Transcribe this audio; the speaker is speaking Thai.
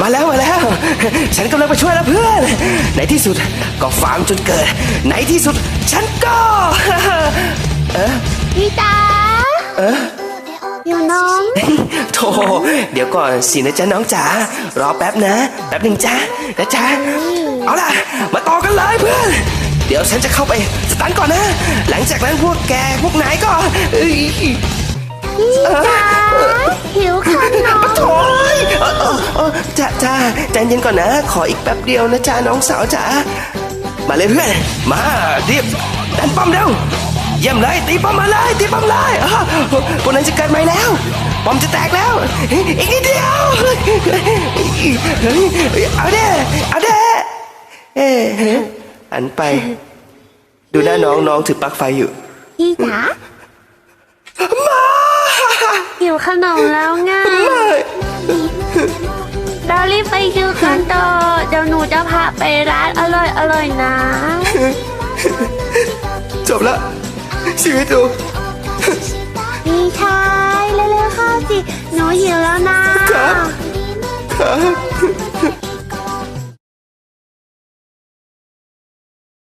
มาแล้วมาแล้ว ฉันกำลังไปช่วยแล้วเพื่อน ในที่สุดก็ฟาร์มจนเกิด ในที่สุดฉันก็พี่จ๋าอยู่น้องโธ่เดี๋ยวก่อนสินะจ๊ะน้องจ๋ารอแป๊บนะ แป๊บหนึ่งจ้านะจ๊ะเอาล่ะ มาต่อกันเลยเพื่อน เดี๋ยวฉันจะเข้าไปสตันก่อนนะ หลังจากนั้นพวกแกพวกนายก็เอ้ยพี่จ๋า จ้าจ้าใจเย็นก่อนนะ ขออีกแป๊บเดียวนะจ้าน้องสาวจ๋ามาเลยเพื่อน มารีบดันป้อมเร็วเยี่ยมเลยตีป้อมมาเลยตีป้อมเลยอ้าวพวกนั้นจะเกิดใหม่แล้วป้อมจะแตกแล้ว อีกนิดเดียวเอาเด้เอาเด้เอ๊ะหันไป ดูหน้าน้องน้องถือปลั๊กไฟอยู่พี่จ๋าหิวขนมแล้วไงเรารีบไปกินกันต่อเดี๋ยวหนูจะพาไปร้านอร่อยอร่อยๆนะ จบละชีวิตดูพี่ชายเร็วๆเข้าสิ หนูหิวแล้วนะครับครับ